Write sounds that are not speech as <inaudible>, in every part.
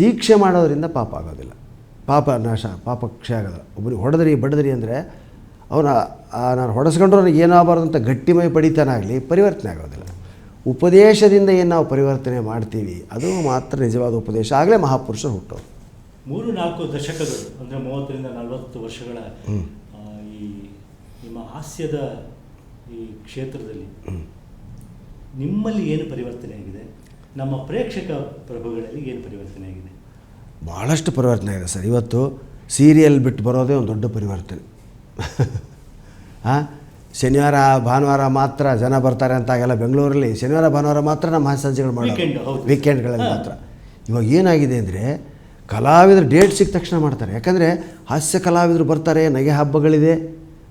ಶಿಕ್ಷೆ ಮಾಡೋದರಿಂದ ಪಾಪ ಆಗೋದಿಲ್ಲ. ಪಾಪ ನಾಶ ಪಾಪ ಕ್ಷಯ ಆಗೋದು. ಒಬ್ಬರಿಗೆ ಹೊಡೆದ್ರಿ ಬಡದ್ರಿ ಅಂದರೆ ಅವನ ನಾನು ಹೊಡೆಸ್ಕೊಂಡ್ರು ನನಗೆ ಏನಾಗಬಾರ್ದು ಅಂತ ಗಟ್ಟಿಮೈ ಪಡಿತಾನಾಗಲಿ ಪರಿವರ್ತನೆ ಆಗೋದಿಲ್ಲ. ಉಪದೇಶದಿಂದ ಏನು ನಾವು ಪರಿವರ್ತನೆ ಮಾಡ್ತೀವಿ ಅದು ಮಾತ್ರ ನಿಜವಾದ ಉಪದೇಶ. ಆಗಲೇ ಮಹಾಪುರುಷರು ಹುಟ್ಟೋದು ಮೂರು ನಾಲ್ಕು ದಶಕಗಳು ಅಂದರೆ ಮೂವತ್ತರಿಂದ ನಲವತ್ತು ವರ್ಷಗಳ ಈ ನಿಮ್ಮ ಹಾಸ್ಯದ ಈ ಕ್ಷೇತ್ರದಲ್ಲಿ ನಿಮ್ಮಲ್ಲಿ ಏನು ಪರಿವರ್ತನೆ ಆಗಿದೆ? ನಮ್ಮ ಪ್ರೇಕ್ಷಕ ಪ್ರಭುಗಳಲ್ಲಿ ಏನು ಪರಿವರ್ತನೆ ಆಗಿದೆ? ಭಾಳಷ್ಟು ಪರಿವರ್ತನೆ ಆಗಿದೆ ಸರ್. ಇವತ್ತು ಸೀರಿಯಲ್ ಬಿಟ್ಟು ಬರೋದೇ ಒಂದು ದೊಡ್ಡ ಪರಿವರ್ತನೆ. <laughs> ಹಾಂ? ಶನಿವಾರ ಭಾನುವಾರ ಮಾತ್ರ ಜನ ಬರ್ತಾರೆ ಅಂತ ಅಂತಾಗೆಲ್ಲ ಬೆಂಗಳೂರಲ್ಲಿ ಶನಿವಾರ ಭಾನುವಾರ ಮಾತ್ರ ನಮ್ಮ ಹಾಸ್ಯ ಸಂಜೆಗಳು Weekend, ಮಾಡೋದು. ವೀಕೆಂಡ್ಗಳಲ್ಲಿ. ಮಾತ್ರ. ಇವಾಗ ಏನಾಗಿದೆ ಅಂದರೆ ಕಲಾವಿದರು ಡೇಟ್ ಸಿಕ್ಕ ತಕ್ಷಣ ಮಾಡ್ತಾರೆ. ಯಾಕಂದರೆ ಹಾಸ್ಯ ಕಲಾವಿದರು ಬರ್ತಾರೆ ನಗೆ ಹಬ್ಬಗಳಿದೆ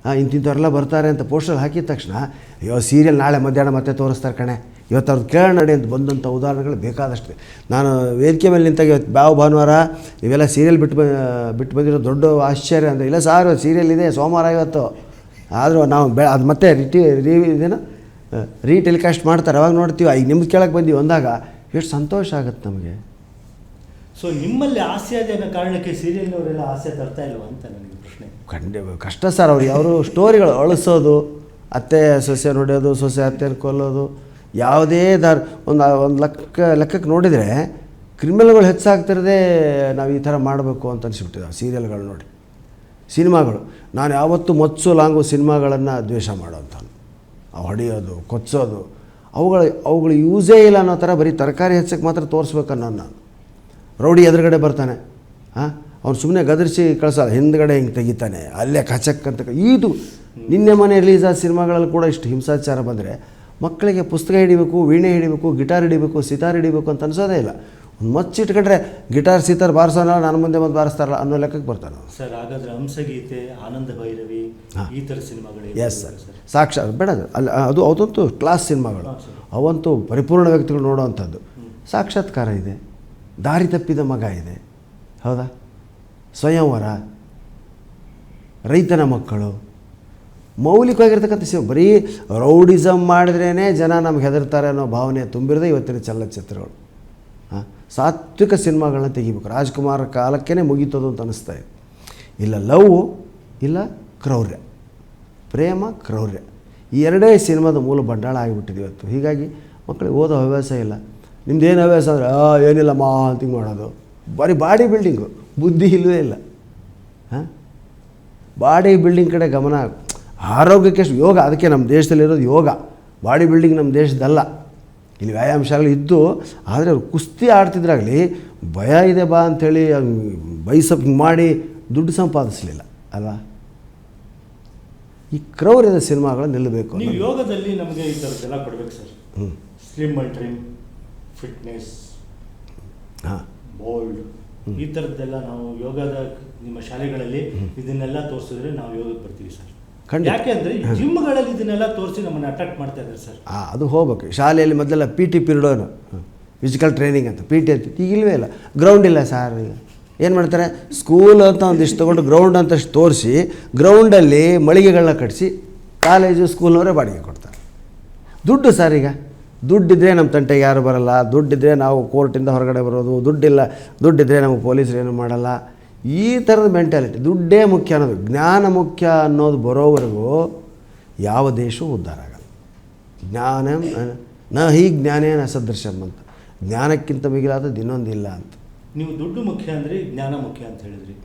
ಹಾಂ ಇಂತಿಂಥವ್ರೆಲ್ಲ ಬರ್ತಾರೆ ಅಂತ ಪೋಸ್ಟರ್ ಹಾಕಿದ ತಕ್ಷಣ ಅಯ್ಯೋ ಸೀರಿಯಲ್ ನಾಳೆ ಮಧ್ಯಾಹ್ನ ಮತ್ತೆ ತೋರಿಸ್ತಾರೆ ಕಣೆ. ಇವತ್ತು ಅವ್ರದ್ದು ಕೇಳೋಣ ನಡಿ ಅಂತ ಬಂದಂಥ ಉದಾಹರಣೆಗಳು ಬೇಕಾದಷ್ಟು ನಾನು ವೇದಿಕೆ ಮೇಲೆ ನಿಂತಾಗ ಇವತ್ತು ಬಾವು ಭಾನುವಾರ ಇವೆಲ್ಲ ಸೀರಿಯಲ್ ಬಿಟ್ಟು ಬಿಟ್ಟು ಬಂದಿರೋ ದೊಡ್ಡ ಆಶ್ಚರ್ಯ ಅಂದರೆ ಇಲ್ಲ ಸಾರು ಸೀರಿಯಲ್ ಇದೆ ಸೋಮವಾರ ಇವತ್ತು. ಆದರೂ ನಾವು ಬೆ ಅದು ಮತ್ತೆ ರಿಟಿ ರೀ ಇದೇನು? ರೀ ಟೆಲಿಕಾಸ್ಟ್ ಮಾಡ್ತಾರೆ ಅವಾಗ ನೋಡ್ತೀವಿ. ಈಗ ನಿಮ್ದು ಕೇಳಕ್ಕೆ ಬಂದೀವಿ ಅಂದಾಗ ಎಷ್ಟು ಸಂತೋಷ ಆಗುತ್ತೆ ನಮಗೆ. ಸೊ ನಿಮ್ಮಲ್ಲಿ ಆಸೆ ಅನ್ನೋ ಕಾರಣಕ್ಕೆ ಸೀರಿಯಲ್ನವರೆಲ್ಲ ಆಸೆ ತರ್ತಾ ಇಲ್ವಾ ಅಂತ ನನಗೆ ಪ್ರಶ್ನೆ. ಖಂಡ ಕಷ್ಟ ಸರ್ ಅವ್ರಿಗೆ ಅವರು ಸ್ಟೋರಿಗಳು ಅಳಿಸೋದು ಅತ್ತೆ ಸೊಸೆ ನೋಡೋದು ಸೊಸೆ ಅತ್ತೆನ ಕೊಲ್ಲೋದು ಯಾವುದೇ ದಾರ್ ಒಂದು ಒಂದು ಲೆಕ್ಕ ಲೆಕ್ಕಕ್ಕೆ ನೋಡಿದರೆ ಕ್ರಿಮಿನಲ್ಗಳು ಹೆಚ್ಚಾಗ್ತಿರದೇ ನಾವು ಈ ಥರ ಮಾಡಬೇಕು ಅಂತ ಅನಿಸ್ಬಿಟ್ಟಿದೆ ಸೀರಿಯಲ್ಗಳು ನೋಡಿ. ಸಿನಿಮಾಗಳು. ನಾನು ಯಾವತ್ತೂ ಮಚ್ಚು, ಲಾಂಗು ಸಿನಿಮಾಗಳನ್ನು ದ್ವೇಷ ಮಾಡೋಂಥವ್ನು. ಅವು ಹೊಡೆಯೋದು, ಕೊಚ್ಚೋದು, ಅವುಗಳ, ಅವುಗಳು ಯೂಸೇ ಇಲ್ಲ ಅನ್ನೋ ಥರ ಬರೀ ತರಕಾರಿ ಹೆಚ್ಚಕ್ಕೆ ಮಾತ್ರ ತೋರಿಸ್ಬೇಕು ಅನ್ನೋ ನಾನು. ರೌಡಿ ಎದುರುಗಡೆ ಬರ್ತಾನೆ. ಹಾಂ ಅವ್ನು ಸುಮ್ಮನೆ ಗದರಿಸಿ ಕಳ್ಸಲ್ಲ ಹಿಂದ್ಗಡೆ ಹಿಂಗೆ ತೆಗಿತಾನೆ. ಅಲ್ಲೇ ಕಚಕ್ ಅಂತ ಇದು ನಿನ್ನೆ ಮನೆ ರಿಲೀಸ್ ಆದ ಸಿನಿಮಾಗಳಲ್ಲಿ ಕೂಡ ಇಷ್ಟು ಹಿಂಸಾಚಾರ ಬಂದರೆ ಮಕ್ಕಳಿಗೆ ಪುಸ್ತಕ ಹಿಡಿಬೇಕು ವೀಣೆ ಹಿಡಿಬೇಕು ಗಿಟಾರ್ ಹಿಡಿಬೇಕು ಸಿತಾರ್ ಹಿಡಿಬೇಕು ಅಂತ ಅನಿಸೋದೇ ಇಲ್ಲ. ಒಂದು ಮಚ್ಚಿಟ್ಕೊಂಡ್ರೆ ಗಿಟಾರ್ ಸಿತಾರ್ ಬಾರಿಸೋಣ ನಾನು ಮುಂದೆ ಬಂದು ಬಾರಿಸ್ತಾರಲ್ಲ ಅನ್ನೋ ಲೆಕ್ಕಕ್ಕೆ ಬರ್ತಾನೆ ಸರ್ ಹಾಗಾದ್ರೆ ಹಂಸಗೀತೆ ಆನಂದ ಭೈರವಿ ಈ ಥರ ಸಿನಿಮಾಗಳು ಎಸ್ ಸರ್? ಸಾಕ್ಷಾತ್ ಬೇಡ ಅಲ್ಲಿ ಅದು ಅದಂತೂ ಕ್ಲಾಸ್ ಸಿನಿಮಾಗಳು. ಅವಂತೂ ಪರಿಪೂರ್ಣ ವ್ಯಕ್ತಿಗಳು ನೋಡೋವಂಥದ್ದು ಸಾಕ್ಷಾತ್ಕಾರ ಇದೆ. ದಾರಿ ತಪ್ಪಿದ ಮಗ ಇದೆ. ಹೌದಾ? ಸ್ವಯಂವರ. ರೈತನ ಮಕ್ಕಳು. ಮೌಲಿಕವಾಗಿರ್ತಕ್ಕಂಥ ಸಿನಿಮಾ ಬರೀ ರೌಡಿಸಮ್ ಮಾಡಿದ್ರೇ ಜನ ನಮ್ಗೆ ಹೆದರ್ತಾರೆ ಅನ್ನೋ ಭಾವನೆ ತುಂಬಿರದೆ ಇವತ್ತಿನ ಚಲನಚಿತ್ರಗಳು. ಹಾಂ ಸಾತ್ವಿಕ ಸಿನಿಮಾಗಳನ್ನ ತೆಗಿಬೇಕು. ರಾಜ್ಕುಮಾರ್ ಕಾಲಕ್ಕೇ ಮುಗೀತದು ಅಂತ ಅನಿಸ್ತಾ ಇದೆ. ಇಲ್ಲ, ಲವ್, ಇಲ್ಲ, ಕ್ರೌರ್ಯ. ಪ್ರೇಮ, ಕ್ರೌರ್ಯ. ಈ ಎರಡೇ ಸಿನಿಮಾದ ಮೂಲ ಬಂಡಾಳ ಆಗಿಬಿಟ್ಟಿದೆ ಇವತ್ತು. ಹೀಗಾಗಿ ಮಕ್ಕಳಿಗೆ ಓದೋ ಹವ್ಯಾಸ ಇಲ್ಲ. ನಿಮ್ದು ಏನು ಹವ್ಯಾಸ ಅಂದರೆ ಏನಿಲ್ಲ ಮಾ ಅಂತ ಮಾಡೋದು. ಬರೀ ಬಾಡಿ ಬಿಲ್ಡಿಂಗು. ಬುದ್ಧಿ ಇಲ್ಲವೇ ಇಲ್ಲ. ಹಾಂ ಬಾಡಿ ಬಿಲ್ಡಿಂಗ್ ಕಡೆ ಗಮನ ಆರೋಗ್ಯಕ್ಕೆ ಯೋಗ ಅದಕ್ಕೆ ನಮ್ಮ ದೇಶದಲ್ಲಿರೋದು ಯೋಗ. ಬಾಡಿ ಬಿಲ್ಡಿಂಗ್ ನಮ್ಮ ದೇಶದಲ್ಲ. ಇಲ್ಲಿ ವ್ಯಾಯಾಮ ಶಾಲೆ ಇದ್ದು ಆದರೆ ಅವ್ರು ಕುಸ್ತಿ ಆಡ್ತಿದ್ರಾಗಲಿ ಭಯ ಇದೆ ಬಾ ಅಂಥೇಳಿ ಬೈಸಪ್ ಹಿಂಗೆ ಮಾಡಿ ದುಡ್ಡು ಸಂಪಾದಿಸಲಿಲ್ಲ ಅಲ್ಲ ಈ ಕ್ರೌರ್ಯದ ಸಿನಿಮಾಗಳು ನಿಲ್ಲಬೇಕು ನೀವು ಯೋಗದಲ್ಲಿ ನಮಗೆ ಈ ಥರದ್ದೆಲ್ಲ ಕೊಡ್ಬೇಕು ಸರ್. ಹ್ಞೂ ಸ್ಲಿಮ್ ಅಂಡ್ ಟ್ರಿಮ್ ಫಿಟ್ನೆಸ್ ಹಾಂ ಬೋಲ್ಡ್ ಈ ಥರದ್ದೆಲ್ಲ ನಾವು ಯೋಗದ ನಿಮ್ಮ ಶಾಲೆಗಳಲ್ಲಿ ಇದನ್ನೆಲ್ಲ ತೋರಿಸಿದ್ರೆ ನಾವು ಯೋಗಕ್ಕೆ ಬರ್ತೀವಿ ಸರ್. ಯಾಕೆಂದ್ರೆ ಜಿಮ್ಗಳಲ್ಲಿ ಇದನ್ನೆಲ್ಲ ತೋರಿಸಿ ನಮ್ಮನ್ನ ಅಟ್ರಾಕ್ಟ್ ಮಾಡ್ತಾ ಇದ್ದಾರೆ ಸರ್. ಆ, ಅದು ಹೋಗ್ಬೇಕು. ಶಾಲೆಯಲ್ಲಿ ಮೊದಲೆಲ್ಲ ಪಿ ಟಿ ಪಿರಿಯಡೋನು ಫಿಸಿಕಲ್ ಟ್ರೈನಿಂಗ್ ಅಂತ ಪಿ ಟಿ ಅಂತ ಈಗ ಇಲ್ವೇ ಇಲ್ಲ. ಗ್ರೌಂಡ್ ಇಲ್ಲ ಸರ್ ಈಗ. ಏನು ಮಾಡ್ತಾರೆ? ಸ್ಕೂಲ್ ಅಂತ ಒಂದಿಷ್ಟು ತೊಗೊಂಡು ಗ್ರೌಂಡ್ ಅಂತ ತೋರಿಸಿ ಗ್ರೌಂಡಲ್ಲಿ ಮಳಿಗೆಗಳನ್ನ ಕಟ್ಟಿಸಿ ಕಾಲೇಜು ಸ್ಕೂಲ್ನವರೇ ಬಾಡಿಗೆ ಕೊಡ್ತಾರೆ. ದುಡ್ಡು ಸರ್ ಈಗ. ದುಡ್ಡಿದ್ರೆ ನಮ್ಮ ತಂಟೆಗೆ ಯಾರು ಬರಲ್ಲ. ದುಡ್ಡಿದ್ರೆ ನಾವು ಕೋರ್ಟಿಂದ ಹೊರಗಡೆ ಬರೋದು. ದುಡ್ಡಿಲ್ಲ ದುಡ್ಡಿದ್ರೆ ನಮಗೆ ಪೊಲೀಸರು ಏನು ಮಾಡಲ್ಲ. ಈ ಥರದ ಮೆಂಟಾಲಿಟಿ ದುಡ್ಡೇ ಮುಖ್ಯ ಅನ್ನೋದು ಜ್ಞಾನ ಮುಖ್ಯ ಅನ್ನೋದು ಬರೋವರೆಗೂ ಯಾವ ದೇಶವೂ ಉದ್ಧಾರ ಆಗಲ್ಲ. ಜ್ಞಾನ ನ ಹಿ ಜ್ಞಾನೇನ ಸದೃಶಂ ಅಂತ. ಜ್ಞಾನಕ್ಕಿಂತ ಮಿಗಿಲಾದದ್ದು ಇನ್ನೊಂದಿಲ್ಲ ಅಂತ. ನೀವು ದುಡ್ಡು ಮುಖ್ಯ ಅಂದ್ರೆ ಜ್ಞಾನ ಮುಖ್ಯ ಅಂತ ಹೇಳಿದ್ರಿ.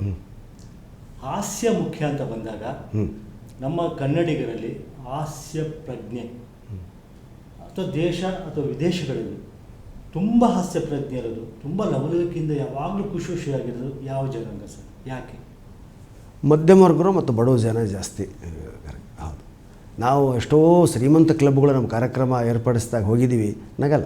ಹಾಸ್ಯ ಮುಖ್ಯ ಅಂತ ಬಂದಾಗ ಹ್ಞೂ ನಮ್ಮ ಕನ್ನಡಿಗರಲ್ಲಿ ಹಾಸ್ಯ ಪ್ರಜ್ಞೆ ಅಥವಾ ದೇಶ ಅಥವಾ ವಿದೇಶಗಳಲ್ಲಿ ತುಂಬ ಹಾಸ್ಯ ಪ್ರಜ್ಞೆ ಇರೋದು. ತುಂಬ ಲವಲವಿಕೆಯಿಂದ ಯಾವಾಗಲೂ ಖುಷಿ ಖುಷಿಯಾಗಿರೋದು ಯಾವ ಜನಾಂಗ ಸರ್? ಯಾಕೆ? ಮಧ್ಯಮ ವರ್ಗರು ಮತ್ತು ಬಡವ ಜನ ಜಾಸ್ತಿ ಹೌದು. ನಾವು ಎಷ್ಟೋ ಶ್ರೀಮಂತ ಕ್ಲಬ್ಗಳು ನಮ್ಮ ಕಾರ್ಯಕ್ರಮ ಏರ್ಪಡಿಸಿದಾಗ ಹೋಗಿದ್ದೀವಿ. ನಗಲ್ಲ.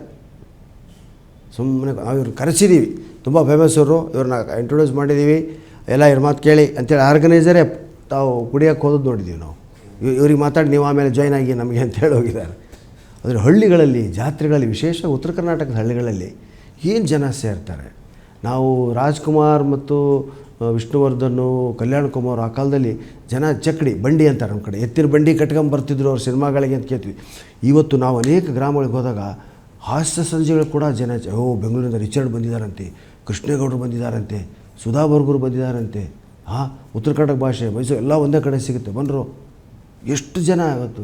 ಸುಮ್ಮನೆ ಇವ್ರು ಕರೆಸಿದ್ದೀವಿ ತುಂಬ ಫೇಮಸ್ ಅವರು ಇವ್ರನ್ನ ಇಂಟ್ರೊಡ್ಯೂಸ್ ಮಾಡಿದ್ದೀವಿ ಎಲ್ಲ ಇವ್ರ ಮಾತು ಕೇಳಿ ಅಂತೇಳಿ ಆರ್ಗನೈಸರೇ ತಾವು ಕುಡಿಯೋಕ್ಕೆ ಹೋದದ್ದು ನೋಡಿದ್ದೀವಿ ನಾವು. ಇವ್- ಇವ್ರಿಗೆ ಮಾತಾಡಿ, ನೀವು ಆಮೇಲೆ ಜಾಯ್ನ್ ಆಗಿ ನಮಗೆ ಅಂತ ಹೇಳಿ ಹೋಗಿದ್ದಾರೆ. ಆದರೆ ಹಳ್ಳಿಗಳಲ್ಲಿ, ಜಾತ್ರೆಗಳಲ್ಲಿ, ವಿಶೇಷ ಉತ್ತರ ಕರ್ನಾಟಕದ ಹಳ್ಳಿಗಳಲ್ಲಿ ಏನು ಜನ ಸೇರ್ತಾರೆ? ನಾವು ರಾಜ್ಕುಮಾರ್ ಮತ್ತು ವಿಷ್ಣುವರ್ಧನ್ ಕಲ್ಯಾಣ್ ಕುಮಾರ್ ಆ ಕಾಲದಲ್ಲಿ ಜನ ಚಕ್ಡಿ, ಬಂಡಿ ಅಂತಾರೆ ನಮ್ಮ ಕಡೆ. ಎತ್ತಿನ ಬಂಡಿ ಕಟ್ಕೊಂಬರ್ತಿದ್ರು ಅವ್ರ ಸಿನಿಮಾಗಳಿಗೆ ಅಂತ ಕೇಳ್ತೀವಿ. ಇವತ್ತು ನಾವು ಅನೇಕ ಗ್ರಾಮಗಳಿಗೆ ಹೋದಾಗ ಹಾಸ್ಯ ಸಂಜೆಗಳು ಕೂಡ ಜನ ಓ, ಬೆಂಗಳೂರಿಂದ ರಿಚರ್ಡ್ ಬಂದಿದ್ದಾರಂತೆ ಕೃಷ್ಣೇಗೌಡರು ಬಂದಿದ್ದಾರಂತೆ ಸುಧಾ ಬರ್ಗುರು ಬಂದಿದ್ದಾರಂತೆ ಹಾಂ ಉತ್ತರ ಕರ್ನಾಟಕ ಭಾಷೆ, ಮೈಸೂರು, ಎಲ್ಲ ಒಂದೇ ಕಡೆ ಸಿಗುತ್ತೆ. ಬಂದರು ಎಷ್ಟು ಜನ ಇವತ್ತು?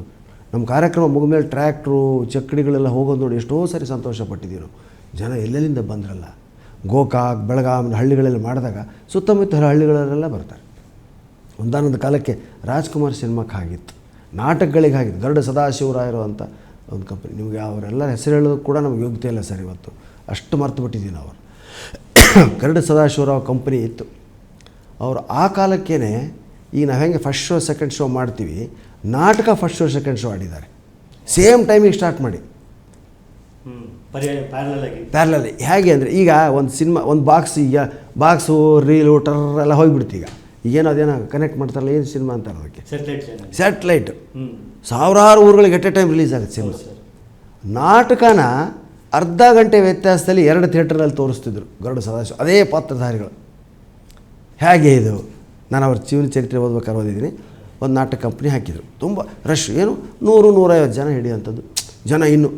ನಮ್ಮ ಕಾರ್ಯಕ್ರಮ ಮುಗಿದ್ಮೇಲೆ ಟ್ರ್ಯಾಕ್ಟ್ರು ಚಕ್ಕಡಿಗಳೆಲ್ಲ ಹೋಗೋದು ನೋಡಿ ಎಷ್ಟೋ ಸಾರಿ ಸಂತೋಷ ಪಟ್ಟಿದ್ದೀವಿ ನಾವು ಜನ ಎಲ್ಲೆಲ್ಲಿಂದ ಬಂದ್ರಲ್ಲ? ಗೋಕಾಕ್, ಬೆಳಗಾಂ ಹಳ್ಳಿಗಳಲ್ಲಿ ಮಾಡಿದಾಗ ಸುತ್ತಮುತ್ತ ಹಳ್ಳಿಗಳಲ್ಲೆಲ್ಲ ಬರ್ತಾರೆ. ಒಂದಾನೊಂದು ಕಾಲಕ್ಕೆ ರಾಜ್ಕುಮಾರ್ ಸಿನಿಮಾಕ್ಕೆ ಆಗಿತ್ತು. ನಾಟಕಗಳಿಗೆ ಆಗಿತ್ತು. ಗರುಡ ಸದಾಶಿವರಾಯರು ಅಂತ ಒಂದು ಕಂಪ್ನಿ ನಿಮಗೆ ಅವರೆಲ್ಲರ ಹೆಸರು ಹೇಳೋದು ಕೂಡ ನಮಗೆ ಯೋಗ್ಯತೆ ಇಲ್ಲ ಸರ್ ಇವತ್ತು. ಅಷ್ಟು ಮರ್ತು ಬಿಟ್ಟಿದ್ದೀನಿ ಅವರು. ಗರುಡ ಸದಾಶಿವರಾವ್ ಕಂಪ್ನಿ ಇತ್ತು. ಅವರು ಆ ಕಾಲಕ್ಕೇ ಈಗ ನಾವು ಹೆಂಗೆ ಫಸ್ಟ್ ಶೋ ಸೆಕೆಂಡ್ ಶೋ ಮಾಡ್ತೀವಿ ನಾಟಕ ಫಸ್ಟ್ ಶೋ ಸೆಕೆಂಡ್ ಶೋ ಆಡಿದ್ದಾರೆ. ಸೇಮ್ ಟೈಮಿಗೆ ಸ್ಟಾರ್ಟ್ ಮಾಡಿ. ಪ್ಯಾರಲಲ್ಲಿ ಹೇಗೆ ಅಂದರೆ ಈಗ ಒಂದು ಸಿನಿಮಾ ಒಂದು ಬಾಕ್ಸ್ ಈಗ ಬಾಕ್ಸು ರೀಲು ಟರ್ ಎಲ್ಲ ಹೋಗ್ಬಿಡ್ತು ಈಗ. ಈಗೇನೋ ಅದೇನೋ ಕನೆಕ್ಟ್ ಮಾಡ್ತಾರಲ್ಲ ಏನು ಸಿನಿಮಾ ಅಂತಾರೆ ಅದಕ್ಕೆ ಸ್ಯಾಟ್ಲೈಟ್ ಸಾವಿರಾರು ಊರುಗಳಿಗೆ ಎಟ್ ಎ ಟೈಮ್ ರಿಲೀಸ್ ಆಗುತ್ತೆ ಸಿನಿಮಾ ನಾಟಕನ ಅರ್ಧ ಗಂಟೆ ವ್ಯತ್ಯಾಸದಲ್ಲಿ ಎರಡು ಥಿಯೇಟ್ರಲ್ಲಿ ತೋರಿಸ್ತಿದ್ರು ಗರುಡ ಸದಾಶಿವ. ಅದೇ ಪಾತ್ರಧಾರಿಗಳು. ಹೇಗೆ ಇದು? ನಾನು ಅವ್ರ ಜೀವನ ಚರಿತ್ರೆ ಓದ್ಬೇಕಾದ್ರೆ ಓದಿದ್ದೀನಿ. ಒಂದು ನಾಟಕ ಕಂಪ್ನಿ ಹಾಕಿದರು. ತುಂಬ ರಶ್ ಏನು? ನೂರು, ನೂರೈವತ್ತು ಜನ ಹಿಡಿಯುವಂಥದ್ದು. ಜನ ಇನ್ನು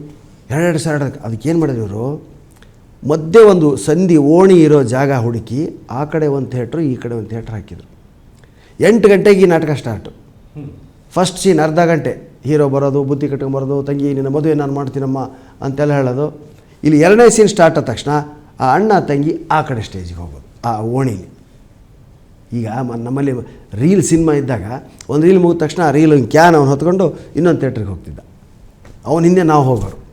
ಎರಡೆರಡು ಸಾವಿರ ಅದಕ್ಕೆ ಏನು ಮಾಡಿದ್ರು ಇವರು? ಮಧ್ಯೆ ಒಂದು ಸಂಧಿ ಓಣಿ ಇರೋ ಜಾಗ ಹುಡುಕಿ ಆ ಕಡೆ ಒಂದು ಥಿಯೇಟ್ರು, ಈ ಕಡೆ ಒಂದು ಥಿಯೇಟ್ರ್ ಹಾಕಿದರು. ಎಂಟು ಗಂಟೆಗೆ ಈ ನಾಟಕ ಸ್ಟಾರ್ಟು ಫಸ್ಟ್ ಸೀನ್ ಅರ್ಧ ಗಂಟೆ. ಹೀರೋ ಬರೋದು ಬುದ್ಧಿ ಕಟ್ಕೊಂಬರೋದು ತಂಗಿ, ನಿನ್ನ ಮದುವೆ ನಾನು ಮಾಡ್ತೀನಮ್ಮ ಅಂತೆಲ್ಲ ಹೇಳೋದು. ಇಲ್ಲಿ ಎರಡನೇ ಸೀನ್ ಸ್ಟಾರ್ಟ್ ಆದ ತಕ್ಷಣ ಆ ಅಣ್ಣ, ತಂಗಿ ಆ ಕಡೆ ಸ್ಟೇಜಿಗೆ ಹೋಗೋದು, ಆ ಓಣಿಲಿ. ಈಗ ಮ- ನಮ್ಮಲ್ಲಿ ರೀಲ್ ಸಿನಿಮಾ ಇದ್ದಾಗ, ಒಂದು ರೀಲ್ ಮುಗಿದ ತಕ್ಷಣ ಆ ರೀಲ್ ಕ್ಯಾನ್ ಅವನು ಹೊತ್ಕೊಂಡು ಇನ್ನೊಂದು ಥಿಯೇಟ್ರಿಗೆ ಹೋಗ್ತಿದ್ದ. ಅವನ ಹಿಂದೆ ನಾವು ಹೋಗೋರು.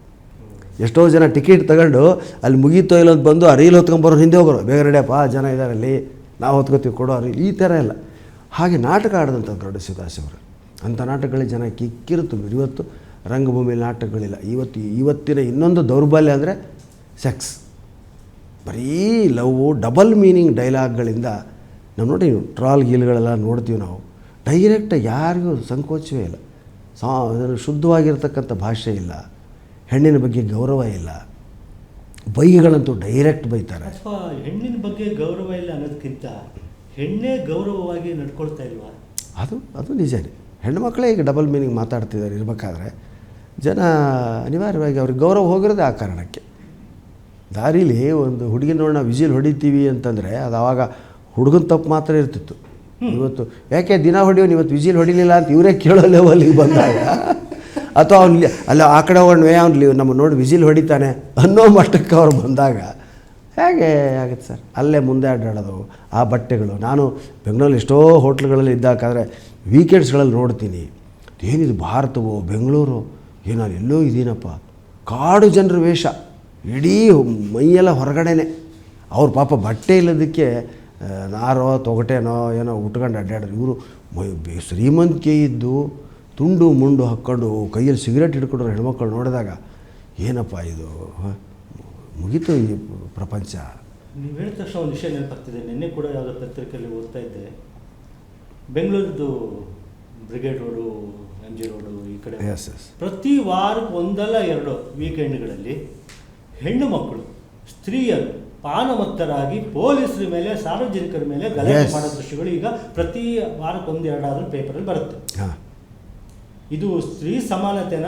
ಎಷ್ಟೋ ಜನ ಟಿಕೆಟ್ ತಗೊಂಡು ಅಲ್ಲಿ ಮುಗೀತೋ ಇಲ್ಲ ಅಂತ ಬಂದು ಆ ರೀಲ್ ಹೊತ್ಕೊಂಬರೋರು ಹಿಂದೆ ಹೋಗೋರು. ಬೇಗ ರೆಡಿಯಪ್ಪ ಜನ ಇದ್ದಾರೆ ಅಲ್ಲಿ, ನಾವು ಹೊತ್ಕೋತೀವಿ ಕೊಡೋ ರೀಲ್ ಈ ಥರ ಇಲ್ಲ ಹಾಗೆ ನಾಟಕ ಆಡಿದಂಥ ದೊಡ್ಡ ಅವರು. ಅಂಥ ನಾಟಕಗಳಲ್ಲಿ ಜನ ಕಿಕ್ಕಿರುತ್ತು ಇವತ್ತು ರಂಗಭೂಮಿಯಲ್ಲಿ ನಾಟಕಗಳಿಲ್ಲ. ಇವತ್ತು, ಇವತ್ತಿನ ಇನ್ನೊಂದು ದೌರ್ಬಲ್ಯ ಅಂದರೆ ಸೆಕ್ಸ್ ಬರೀ ಲವ್ ಡಬಲ್ ಮೀನಿಂಗ್ ಡೈಲಾಗ್ಗಳಿಂದ ನಾವು ನೋಡಿ ಟ್ರಾಲ್ ಗೀಲ್ಗಳೆಲ್ಲ ನೋಡ್ತೀವಿ ನಾವು. ಡೈರೆಕ್ಟ್ ಯಾರಿಗೂ ಸಂಕೋಚವೇ ಇಲ್ಲ. ಸಾ ಶುದ್ಧವಾಗಿರ್ತಕ್ಕಂಥ ಭಾಷೆ ಇಲ್ಲ. ಹೆಣ್ಣಿನ ಬಗ್ಗೆ ಗೌರವ ಇಲ್ಲ. ಬೈಗಳಂತೂ ಡೈರೆಕ್ಟ್ ಬೈತಾರೆ. ಅಥವಾ ಹೆಣ್ಣಿನ ಬಗ್ಗೆ ಗೌರವ ಇಲ್ಲ ಅನ್ನೋದಕ್ಕಿಂತ ಹೆಣ್ಣೇ ಗೌರವವಾಗಿ ನಡ್ಕೊಳ್ತಾ ಇಲ್ವಾ? ಅದು ಅದು ನಿಜನೇ. ಹೆಣ್ಮಕ್ಳೇ ಈಗ ಡಬಲ್ ಮೀನಿಂಗ್ ಮಾತಾಡ್ತಿದ್ದಾರೆ ಇರಬೇಕಾದ್ರೆ ಜನ ಅನಿವಾರ್ಯವಾಗಿ ಅವ್ರಿಗೆ ಗೌರವ ಹೋಗಿರೋದೇ ಆ ಕಾರಣಕ್ಕೆ. ದಾರೀಲಿ ಒಂದು ಹುಡುಗಿ ನೋಡಿ ನಾವು ವಿಜಿಲ್ ಹೊಡಿತೀವಿ ಅಂತಂದರೆ ಅದು ಆವಾಗ ಹುಡುಗನ ತಪ್ಪು ಮಾತ್ರ ಇರ್ತಿತ್ತು. ಇವತ್ತು ಯಾಕೆ ದಿನ ಹೊಡಿಯೋನು ಇವತ್ತು ವಿಜಿಲ್ ಹೊಡಿಲಿಲ್ಲ ಅಂತ ಇವರೇ ಕೇಳೋ ಲೆವೆಲಿಗೆ ಬಂದಾಗ ಅಥವಾ ಅವ್ನು ಅಲ್ಲ, ಆ ಕಡೆ ಹೋಗೋಣ ಅವ್ನು ನಮ್ಮ ನೋಡಿ ವಿಜಿಲ್ ಹೊಡಿತಾನೆ ಅನ್ನೋ ಮಟ್ಟಕ್ಕೆ ಅವ್ರು ಬಂದಾಗ ಹೇಗೆ ಆಗುತ್ತೆ ಸರ್? ಅಲ್ಲೇ ಮುಂದೆ ಅಡ್ಡಾಡೋದು, ಆ ಬಟ್ಟೆಗಳು. ನಾನು ಬೆಂಗಳೂರಲ್ಲಿ ಎಷ್ಟೋ ಹೋಟ್ಲ್ಗಳಲ್ಲಿ ಇದ್ದಾಕಾದರೆ ವೀಕೆಂಡ್ಸ್ಗಳಲ್ಲಿ ನೋಡ್ತೀನಿ. ಏನಿದು ಭಾರತವೋ, ಬೆಂಗಳೂರು? ಏನೋ ಎಲ್ಲೋ ಇದೀನಪ್ಪ ಕಾಡು ಜನರ ವೇಷ. ಇಡೀ ಮೈಯೆಲ್ಲ ಹೊರಗಡೆನೆ. ಅವ್ರ ಪಾಪ ಬಟ್ಟೆ ಇಲ್ಲದಕ್ಕೆ ನಾರೋ ತೊಗಟೆನೋ ಏನೋ ಉಟ್ಕೊಂಡು ಅಡ್ಡಾಡ್ರಿ ಇವರು ಶ್ರೀಮಂತಿಕೆ ಇದ್ದು ತುಂಡು ಮುಂಡು ಹಾಕ್ಕೊಂಡು ಕೈಯಲ್ಲಿ ಸಿಗರೇಟ್ ಇಟ್ಕೊಂಡ್ರೆ ಹೆಣ್ಮಕ್ಳು ನೋಡಿದಾಗ ಏನಪ್ಪ ಇದು? ಮುಗೀತು ಈ ಪ್ರಪಂಚ. ನೀವು ಹೇಳಿದ ತಕ್ಷಣ ಒಂದು ವಿಷಯ ನೆನಪಾಗ್ತಿದೆ. ನಿನ್ನೆ ಕೂಡ ಯಾವುದೋ ಪತ್ರಿಕೆಯಲ್ಲಿ ಓದ್ತಾ ಇದ್ದೆ. ಬೆಂಗಳೂರದ್ದು brigade road M G road ಈ ಕಡೆ. ಎಸ್ ಎಸ್ ಪ್ರತಿ ವಾರಕ್ಕೆ ಒಂದಲ್ಲ ಎರಡು ವೀಕೆಂಡ್ಗಳಲ್ಲಿ ಹೆಣ್ಣು ಮಕ್ಕಳು ಸ್ತ್ರೀಯರು ಪಾನಮತ್ತರಾಗಿ ಪೊಲೀಸರ ಮೇಲೆ ಸಾರ್ವಜನಿಕರ ಮೇಲೆ ಗಲಾಟೆ. ಮಾಡೋ ದೃಶ್ಯಗಳು ಈಗ ಪ್ರತಿ ವಾರಕ್ಕೊಂದು ಎರಡಾದರೂ ಎರಡಾದ್ರೂ ಪೇಪರಲ್ಲಿ ಬರುತ್ತೆ. ಹಾಂ. ಇದು ಸ್ತ್ರೀ ಸಮಾನತೆನ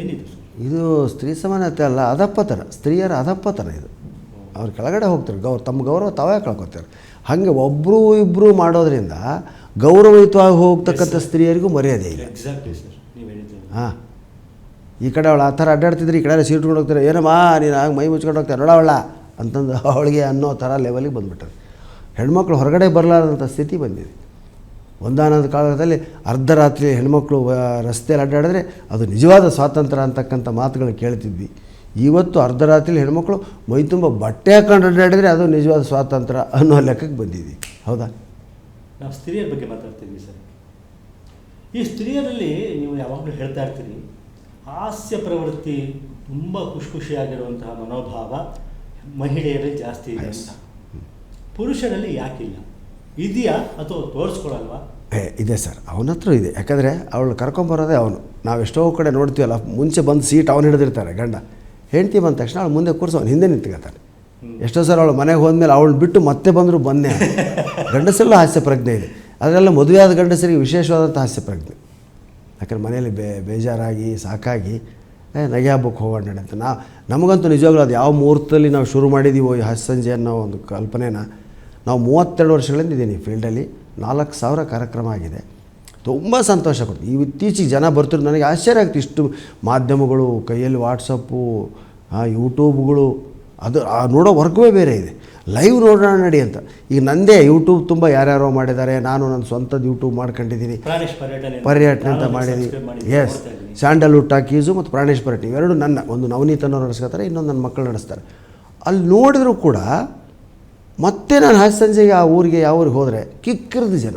ಏನಿದು? ಇದು ಸ್ತ್ರೀ ಸಮಾನತೆ ಅಲ್ಲ ಅದಪ್ಪತನ ಸ್ತ್ರೀಯರ ಅದಪ್ಪತನ ಇದು. ಅವ್ರು ಕೆಳಗಡೆ ಹೋಗ್ತಾರೆ ಗೌರವ ತಮ್ಮ ಗೌರವ ತಾವೇ ಕಳ್ಕೊತಾರೆ. ಹಾಗೆ ಒಬ್ಬರು ಇಬ್ಬರು ಮಾಡೋದ್ರಿಂದ ಗೌರವಯುತವಾಗಿ ಹೋಗ್ತಕ್ಕಂಥ ಸ್ತ್ರೀಯರಿಗೂ ಮರ್ಯಾದೆ ಇಲ್ಲ. ಹಾಂ. ಈ ಕಡೆ ಅವಳು ಆ ಥರ ಅಡ್ಡಾಡ್ತಿದ್ರೆ ಈ ಕಡೆ ಸೀಟ್ ಹೋಗ್ತಾರೆ, ಏನಮ್ಮ ನೀನು ಆಗ ಮೈ ಮುಚ್ಕೊಂಡು ಹೋಗ್ತಾರೆ ನೋಡವಳ ಅಂತಂದು ಅವಳಿಗೆ ಅನ್ನೋ ಥರ ಲೆವೆಲಿಗೆ ಬಂದುಬಿಟ್ಟರು. ಹೆಣ್ಮಕ್ಳು ಹೊರಗಡೆ ಬರಲಾರದಂಥ ಸ್ಥಿತಿ ಬಂದಿದೆ. ಒಂದಾನಂದ ಕಾಲದಲ್ಲಿ ಅರ್ಧರಾತ್ರಿ ಹೆಣ್ಮಕ್ಳು ರಸ್ತೆಯಲ್ಲಿ ಅಡ್ಡಾಡಿದ್ರೆ ಅದು ನಿಜವಾದ ಸ್ವಾತಂತ್ರ್ಯ ಅಂತಕ್ಕಂಥ ಮಾತುಗಳು ಕೇಳ್ತಿದ್ವಿ. ಇವತ್ತು ಅರ್ಧರಾತ್ರಿ ಹೆಣ್ಮಕ್ಳು ಮೈ ತುಂಬ ಬಟ್ಟೆ ಹಾಕೊಂಡು ಅಡ್ಡಾಡಿದ್ರೆ ಅದು ನಿಜವಾದ ಸ್ವಾತಂತ್ರ್ಯ ಅನ್ನೋ ಲೆಕ್ಕಕ್ಕೆ ಬಂದಿದ್ವಿ. ಹೌದಾ? ನಾವು ಸ್ತ್ರೀಯರ ಬಗ್ಗೆ ಮಾತಾಡ್ತಿದ್ವಿ ಸರ್. ಈ ಸ್ತ್ರೀಯರಲ್ಲಿ ನೀವು ಯಾವಾಗಲೂ ಹೇಳ್ತಾ ಇರ್ತೀರಿ ಹಾಸ್ಯ ಪ್ರವೃತ್ತಿ ತುಂಬ ಖುಷಿ ಖುಷಿಯಾಗಿರುವಂತಹ ಮನೋಭಾವ ಮಹಿಳೆಯರಲ್ಲಿ ಜಾಸ್ತಿ ಇದೆ. ಅಂತ. ಪುರುಷರಲ್ಲಿ ಯಾಕಿಲ್ಲ? ಇದೆಯಾ ಅಥವಾ ತೋರಿಸ್ಕೊಳಲ್ವಾ? ಏ ಇದೆ ಸರ್. ಅವನ ಹತ್ರ ಇದೆ. ಯಾಕಂದರೆ ಅವಳು ಕರ್ಕೊಂಬರೋದೇ ಅವನು. ನಾವು ಎಷ್ಟೋ ಕಡೆ ನೋಡ್ತೀವಲ್ಲ ಮುಂಚೆ ಬಂದು ಸೀಟ್ ಅವನು ಹಿಡಿದಿರ್ತಾರೆ ಗಂಡ. ಹೆಂಡ್ತಿ ಬಂದ ತಕ್ಷಣ ಅವಳು ಮುಂದೆ ಕೂರಿಸಿ ಅವ್ನು ಹಿಂದೆ ನಿಂತ್ಕೊತಾನೆ ಎಷ್ಟೋ ಸರ್ ಅವಳು ಮನೆಗೆ ಹೋದ್ಮೇಲೆ ಅವಳು ಬಿಟ್ಟು ಮತ್ತೆ ಬಂದರೂ ಬಂದೆ <laughs> ಗಂಡಸರಲ್ಲೂ ಹಾಸ್ಯ ಪ್ರಜ್ಞೆ ಇದೆ. ಅದರಲ್ಲ ಮದುವೆಯಾದ ಗಂಡಸರಿಗೆ ವಿಶೇಷವಾದಂಥ ಹಾಸ್ಯ ಪ್ರಜ್ಞೆ. ಯಾಕಂದ್ರೆ ಮನೆಯಲ್ಲಿ ಬೇ, ಬೇಜಾರಾಗಿ, ಸಾಕಾಗಿ ನಗೆ ಹಬ್ಬಕ್ಕೆ ಹೋಗೋಣ ಅಂತ. ನಾ, ನಮಗಂತೂ ನಿಜವಾಗ್ಲೂ ಅದು ಯಾವ ಮುಹೂರ್ತದಲ್ಲಿ ನಾವು ಶುರು ಮಾಡಿದ್ದೀವೋ ಈ ಹಸ್ ಸಂಜೆ ಅನ್ನೋ ಒಂದು ಕಲ್ಪನೆನ ನಾವು ಮೂವತ್ತೆರಡು ವರ್ಷಗಳಿಂದ ಇದ್ದೀನಿ ಫೀಲ್ಡಲ್ಲಿ. ನಾಲ್ಕು ಸಾವಿರ ಕಾರ್ಯಕ್ರಮ ಆಗಿದೆ. ತುಂಬ ಸಂತೋಷ ಕೊಡ್ತು. ಈ ಇತ್ತೀಚೆಗೆ ಜನ ಬರ್ತಿರೋದು ನನಗೆ ಆಶ್ಚರ್ಯ ಆಗ್ತಿ ಇಷ್ಟು ಮಾಧ್ಯಮಗಳು, ಕೈಯಲ್ಲಿ ವಾಟ್ಸಪ್ಪು ಯೂಟ್ಯೂಬ್ಗಳು, ಅದು ನೋಡೋ ವರ್ಗವೇ ಬೇರೆ ಇದೆ. ಲೈವ್ ನೋಡೋಣ ನಡಿ ಅಂತ. ಈಗ ನಂದೇ ಯೂಟ್ಯೂಬ್ ತುಂಬ ಯಾರ್ಯಾರೋ ಮಾಡಿದ್ದಾರೆ. ನಾನು ನನ್ನ ಸ್ವಂತದ ಯೂಟ್ಯೂಬ್ ಮಾಡ್ಕೊಂಡಿದ್ದೀನಿ. ಪರ್ಯಟನೆ ಅಂತ. ಮಾಡಿದ್ದೀನಿ, ಎಸ್. ಸ್ಯಾಂಡಲ್ವುಡ್ ಟಾಕೀಸು ಮತ್ತು ಪ್ರಾಣೇಶ್ ಪರ್ಯಟನೆ. ಇವೆರಡು ನನ್ನ ಒಂದು ನವನೀತನವ್ರು ನಡೆಸ್ಕೊತಾರೆ ಇನ್ನೊಂದು ನನ್ನ ಮಕ್ಕಳು ನಡೆಸ್ತಾರೆ. ಅಲ್ಲಿ ನೋಡಿದ್ರೂ ಕೂಡ ಮತ್ತೆ ನಾನು ಹಾಸ್ಯ ಸಂಜೆಗೆ ಆ ಊರಿಗೆ ಯಾವ ಊರಿಗೆ ಹೋದರೆ ಕಿಕ್ಕಿರ್ದು ಜನ.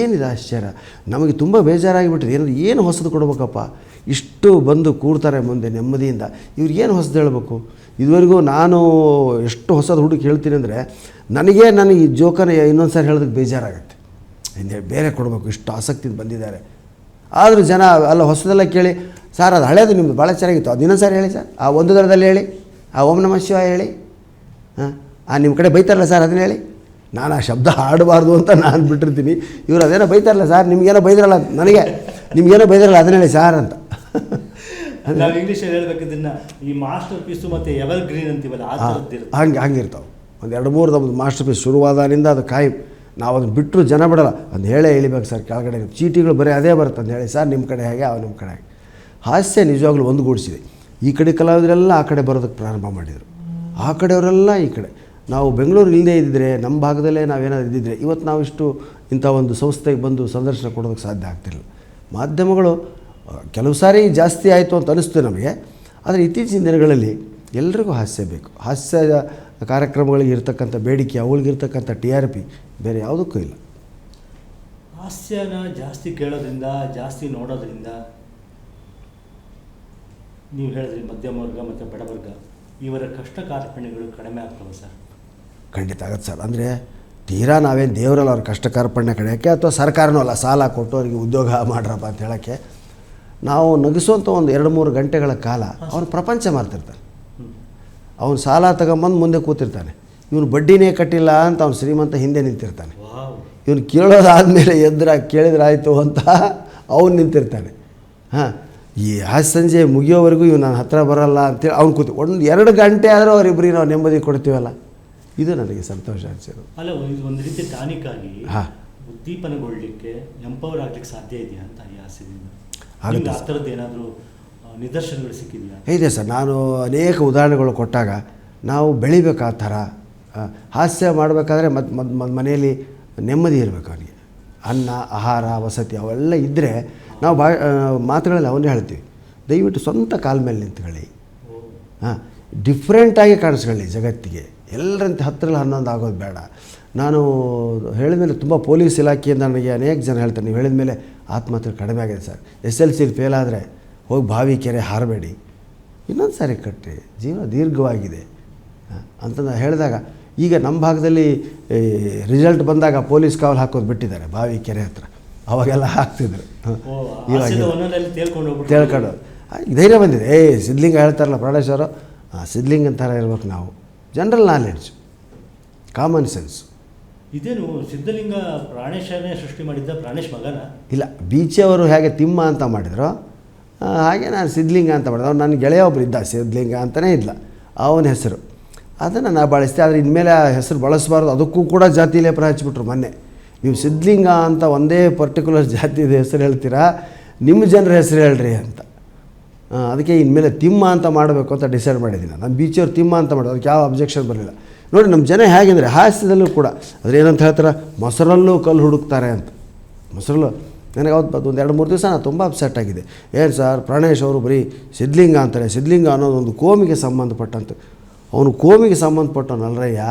ಏನಿದೆ ಆಶ್ಚರ್ಯ? ನಮಗೆ ತುಂಬ ಬೇಜಾರಾಗಿಬಿಟ್ಟಿದೆ. ಏನಾದ್ರು ಏನು ಹೊಸದು ಕೊಡ್ಬೇಕಪ್ಪ? ಇಷ್ಟು ಬಂದು ಕೂರ್ತಾರೆ ಮುಂದೆ ನೆಮ್ಮದಿಯಿಂದ. ಇವ್ರಿಗೆ ಏನು ಹೊಸದು ಹೇಳಬೇಕು? ಇದುವರೆಗೂ ನಾನು ಎಷ್ಟು ಹೊಸದು ಹುಡುಕಿ ಹೇಳ್ತೀನಿ ಅಂದರೆ, ನನಗೆ ನನಗೆ ಈ ಜೋಕನ ಇನ್ನೊಂದು ಸಾರಿ ಹೇಳೋದಕ್ಕೆ ಬೇಜಾರಾಗುತ್ತೆ. ಹಿಂದೆ ಬೇರೆ ಕೊಡಬೇಕು, ಇಷ್ಟು ಆಸಕ್ತಿಯಿಂದ ಬಂದಿದ್ದಾರೆ. ಆದರೂ ಜನ ಅಲ್ಲ, ಹೊಸದೆಲ್ಲ ಕೇಳಿ, ಸರ್, ಅದು ಹಳೇದು ನಿಮ್ಮದು ಭಾಳ ಚೆನ್ನಾಗಿತ್ತು. ಅದು ಇನ್ನೊಂದು ಸಾರಿ ಹೇಳಿ ಸರ್. ಆ ಒಂದು ದರದಲ್ಲಿ ಹೇಳಿ, ಆ ಓಂ ನಮಃ ಶಿವ ಹೇಳಿ ಹಾಂ ಆ ನಿಮ್ಮ ಕಡೆ ಬೈತಾರಲ್ಲ ಸರ್ ಅದನ್ನ ಹೇಳಿ. ನಾನು ಆ ಶಬ್ದ ಹಾಡಬಾರ್ದು ಅಂತ ನಾನು ಬಿಟ್ಟಿರ್ತೀನಿ. ಇವರು ಅದೇನೋ ಬೈತಾರಲ್ಲ ಸರ್, ನಿಮಗೇನೋ ಬೈದ್ರಲ್ಲ, ನನಗೆ, ನಿಮಗೇನೋ ಬೈದ್ರಲ್ಲ ಅದನ್ನ ಹೇಳಿ ಸರ್ ಅಂತ. ನಾವು ಇಂಗ್ಲೀಷಲ್ಲಿ ಹೇಳ್ಬೇಕಿದ್ದನ್ನ ಈ ಮಾಸ್ಟರ್ ಪೀಸು ಮತ್ತೆ ಎವರ್ ಗ್ರೀನ್ ಅಂತೀವಲ್ಲ ಆ ಹಂಗೆ ಹಂಗಿರ್ತಾವೆ ಒಂದು ಎರಡು ಮೂರು ನಮ್ಮದು ಮಾಸ್ಟರ್ ಪೀಸ್ ಶುರುವಾದಾನಿಂದ ಅದು ಕಾಯಿ. ನಾವು ಅದನ್ನು ಬಿಟ್ಟರು ಜನ ಬಿಡಲ್ಲ. ಅದು ಹೇಳೇ ಹೇಳಬೇಕು ಸರ್ ಕೆಳಗಡೆ ಚೀಟಿಗಳು ಬರೀ ಅದೇ ಬರುತ್ತೆ ಅಂತ ಹೇಳಿ ಸರ್ ನಿಮ್ಮ ಕಡೆ ಹೇಗೆ ಅವ ನಿಮ್ಮ ಕಡೆ ಹಾಗೆ. ಹಾಸ್ಯ ನಿಜವಾಗ್ಲೂ ಒಂದುಗೂಡಿಸಿದೆ. ಈ ಕಡೆ ಕಲಾವಿದರೆಲ್ಲ ಆ ಕಡೆ ಬರೋದಕ್ಕೆ ಪ್ರಾರಂಭ ಮಾಡಿದರು. ಆ ಕಡೆಯವರೆಲ್ಲ ಈ ಕಡೆ. ನಾವು ಬೆಂಗಳೂರು ಇಲ್ಲದೇ ಇದ್ದಿದ್ರೆ ನಮ್ಮ ಭಾಗದಲ್ಲೇ ನಾವೇನಾದ್ರು ಇದ್ದಿದ್ರೆ ಇವತ್ತು ನಾವು ಇಷ್ಟು ಇಂಥ ಒಂದು ಸಂಸ್ಥೆಗೆ ಬಂದು ಸಂದರ್ಶನ ಕೊಡೋದಕ್ಕೆ ಸಾಧ್ಯ ಆಗ್ತಿರಲಿಲ್ಲ. ಮಾಧ್ಯಮಗಳು ಕೆಲವು ಸಾರಿ ಜಾಸ್ತಿ ಆಯಿತು ಅಂತ ಅನ್ನಿಸ್ತು ನಮಗೆ ಆದರೆ ಇತ್ತೀಚಿನ ದಿನಗಳಲ್ಲಿ ಎಲ್ರಿಗೂ ಹಾಸ್ಯ ಬೇಕು. ಹಾಸ್ಯ ಕಾರ್ಯಕ್ರಮಗಳಿಗೆ ಇರ್ತಕ್ಕಂಥ ಬೇಡಿಕೆ ಅವುಗಳಿಗಿರ್ತಕ್ಕಂಥ ಟಿ ಆರ್ ಪಿ ಬೇರೆ ಯಾವುದಕ್ಕೂ ಇಲ್ಲ. ಹಾಸ್ಯನ ಜಾಸ್ತಿ ಕೇಳೋದ್ರಿಂದ ಜಾಸ್ತಿ ನೋಡೋದ್ರಿಂದ ನೀವು ಹೇಳಿದ್ರಿ ಮಧ್ಯಮ ವರ್ಗ ಮತ್ತು ಬಡವರ್ಗ ಇವರ ಕಷ್ಟ ಕಾರ್ಪಣ್ಯಗಳು ಕಡಿಮೆ ಆಗ್ತವೆ ಸರ್. ಖಂಡಿತ ಆಗತ್ತೆ ಸರ್. ಅಂದರೆ ತೀರಾ ನಾವೇನು ದೇವರಲ್ಲ ಅವ್ರ ಕಷ್ಟ ಕಾರ್ಪಣ್ಯ ಕಡೆಯೋಕ್ಕೆ ಅಥವಾ ಸರ್ಕಾರನೂ ಅಲ್ಲ ಸಾಲ ಕೊಟ್ಟು ಅವರಿಗೆ ಉದ್ಯೋಗ ಮಾಡ್ರಪ್ಪ ಅಂತ ಹೇಳೋಕ್ಕೆ ನಾವು ನಗಿಸುವಂಥ ಒಂದು ಎರಡು ಮೂರು ಗಂಟೆಗಳ ಕಾಲ ಅವನು ಪ್ರಪಂಚ ಮಾಡ್ತಿರ್ತಾನೆ. ಅವನು ಸಾಲ ತಗೊಂಬಂದು ಮುಂದೆ ಕೂತಿರ್ತಾನೆ. ಇವನು ಬಡ್ಡಿನೇ ಕಟ್ಟಿಲ್ಲ ಅಂತ ಅವನು ಶ್ರೀಮಂತ ಹಿಂದೆ ನಿಂತಿರ್ತಾನೆ. ಇವನು ಕೇಳೋದಾದಮೇಲೆ ಎದ್ರ ಕೇಳಿದ್ರಾಯಿತು ಅಂತ ಅವನು ನಿಂತಿರ್ತಾನೆ. ಹಾಂ ಈ ಆ ಸಂಜೆ ಮುಗಿಯೋವರೆಗೂ ಇವ್ ನನ್ನ ಹತ್ರ ಬರಲ್ಲ ಅಂತೇಳಿ ಅವ್ನು ಕೂತು ಒಂದು ಎರಡು ಗಂಟೆ ಆದರೂ ಅವರಿಬ್ಬರಿಗೆ ನಾವು ನೆಮ್ಮದಿ ಕೊಡ್ತೀವಲ್ಲ? ಇದು ನನಗೆ ಸಂತೋಷ ಅನಿಸಿರೋದು. ಅಲ್ಲ ಒಂದು ಒಂದು ರೀತಿ ಟಾನಿಕ್ ಆಗಿ ಹಾಂ. ಉದ್ದೀಪನಗೊಳ್ಳಲಿಕ್ಕೆ ಎಂಪವರ್ ಆಗ್ಲಿಕ್ಕೆ ಸಾಧ್ಯ ಇದೆಯಾ ಅಂತ ಈ ಹಾಸ್ಯದಿಂದ ಆಗುತ್ತೆ ಸರ್. ಏನಾದರೂ ನಿದರ್ಶನಗಳು ಸಿಕ್ಕಿದೆಯಾ? ಇದೆ ಸರ್. ನಾನು ಅನೇಕ ಉದಾಹರಣೆಗಳು ಕೊಟ್ಟಾಗ ನಾವು ಬೆಳಿಬೇಕು ಆ ಥರ ಹಾಸ್ಯ ಮಾಡಬೇಕಾದ್ರೆ ಮತ್ತು ಮದ್ ಮನೆಯಲ್ಲಿ ನೆಮ್ಮದಿ ಇರಬೇಕು ಅವನಿಗೆ. ಅನ್ನ ಆಹಾರ ವಸತಿ ಅವೆಲ್ಲ ಇದ್ದರೆ ನಾವು ಬಾ ಮಾತುಗಳಲ್ಲಿ ಅವನ್ನೇ ಹೇಳ್ತೀವಿ ದಯವಿಟ್ಟು ಸ್ವಂತ ಕಾಲ ಮೇಲೆ ನಿಂತ್ಕೊಳ್ಳಿ. ಹಾಂ ಡಿಫ್ರೆಂಟಾಗಿ ಕಾಣಿಸ್ಕೊಳ್ಳಿ ಜಗತ್ತಿಗೆ. ಎಲ್ಲರಂತೆ ಹತ್ತರಲ್ಲಿ ಹನ್ನೊಂದು ಆಗೋದು ಬೇಡ. ನಾನು ಹೇಳಿದ ಮೇಲೆ ತುಂಬ ಪೊಲೀಸ್ ಇಲಾಖೆಯಿಂದ ನನಗೆ ಅನೇಕ ಜನ ಹೇಳ್ತಾರೆ ನೀವು ಹೇಳಿದ ಮೇಲೆ ಆತ್ಮಹತ್ಯೆ ಕಡಿಮೆ ಆಗಿದೆ sir. S L C fail ಆದರೆ ಹೋಗಿ ಬಾವಿ ಕೆರೆ ಹಾರಬೇಡಿ. ಇನ್ನೊಂದು ಸಾರಿ ಕಟ್ಟಿ ಜೀವನ ದೀರ್ಘವಾಗಿದೆ. ಹ, ಅಂತ ನಾನು ಹೇಳಿದಾಗ ಈಗ ನಮ್ಮ ಭಾಗದಲ್ಲಿ ರಿಸಲ್ಟ್ ಬಂದಾಗ ಪೊಲೀಸ್ ಕಾವಲು ಹಾಕೋದು ಬಿಟ್ಟಿದ್ದಾರೆ ಬಾವಿ ಕೆರೆ ಹತ್ರ. ಅವಾಗೆಲ್ಲ ಹಾಕ್ತಿದ್ರು. ಇವಾಗ ತೇಳ್ಕೊಂಡು ಧೈರ್ಯ ಬಂದಿದೆ. ಏ ಸಿದ್ಲಿಂಗ ಹೇಳ್ತಾರಲ್ಲ ಪ್ರಾಣೇಶ್ವರು ಸಿದ್ಲಿಂಗ್ ಅಂತಾರೆ ಇರ್ಬೇಕು ನಾವು. ಜನರಲ್ ನಾಲೆಡ್ಜ್ ಕಾಮನ್ ಸೆನ್ಸ್ ಇದೇನು ಸಿದ್ಧಲಿಂಗ ಪ್ರಾಣೇಶನೇ ಸೃಷ್ಟಿ ಮಾಡಿದ್ದ ಪ್ರಾಣೇಶ್ ಮಗನ? ಇಲ್ಲ ಬೀಚವರು ಹೇಗೆ ತಿಮ್ಮ ಅಂತ ಮಾಡಿದ್ರು ಹಾಗೆ ನಾನು ಸಿದ್ಧಲಿಂಗ ಅಂತ ಮಾಡಿದೆ. ಅವ್ನು ನನ್ನ ಗೆಳೆಯ ಒಬ್ಬರು ಇದ್ದ ಸಿದ್ಧಲಿಂಗ ಅಂತಲೇ ಇಲ್ಲ ಅವನ ಹೆಸರು. ಅದನ್ನು ನಾನು ಬಳಸ್ತೆ ಆದರೆ ಇನ್ಮೇಲೆ ಆ ಹೆಸರು ಬಳಸಬಾರ್ದು ಅದಕ್ಕೂ ಕೂಡ ಜಾತಿ ಲೇಪರ ಹಚ್ಚಿಬಿಟ್ರು ಮೊನ್ನೆ. ನೀವು ಸಿದ್ಧಲಿಂಗ ಅಂತ ಒಂದೇ ಪರ್ಟಿಕ್ಯುಲರ್ ಜಾತಿದ ಹೆಸರು ಹೇಳ್ತೀರಾ ನಿಮ್ಮ ಜನರ ಹೆಸರು ಹೇಳ್ರಿ ಅಂತ. ಅದಕ್ಕೆ ಇನ್ಮೇಲೆ ತಿಮ್ಮ ಅಂತ ಮಾಡಬೇಕು ಅಂತ ಡಿಸೈಡ್ ಮಾಡಿದ್ದೀನಿ. ನಾನು ಬೀಚವ್ರು ತಿಮ್ಮ ಅಂತ ಮಾಡೋದು, ಅದಕ್ಕೆ ಯಾವ ಅಬ್ಜೆಕ್ಷನ್ ಬರಲಿಲ್ಲ. ನೋಡಿ, ನಮ್ಮ ಜನ ಹೇಗೆಂದರೆ ಹಾಸ್ಯದಲ್ಲೂ ಕೂಡ ಅದ್ರ ಏನಂತ ಹೇಳ್ತಾರೆ, ಮೊಸರಲ್ಲೂ ಕಲ್ಲು ಹುಡುಕ್ತಾರೆ ಅಂತ. ಮೊಸರಲ್ಲು, ನನಗೆ ಅವತ್ತು ಒಂದು ಎರಡು ಮೂರು ದಿವಸ ನಾನು ತುಂಬ ಅಪ್ಸೆಟ್ ಆಗಿದೆ. ಏನು ಸರ್, ಪ್ರಾಣೇಶ್ ಅವರು ಬರೀ ಸಿದ್ಲಿಂಗ ಅಂತಾರೆ, ಸಿದ್ಲಿಂಗ ಅನ್ನೋದು ಒಂದು ಕೋಮಿಗೆ ಸಂಬಂಧಪಟ್ಟಂತೆ. ಅವನು ಕೋಮಿಗೆ ಸಂಬಂಧಪಟ್ಟವನಲ್ರಯ್ಯ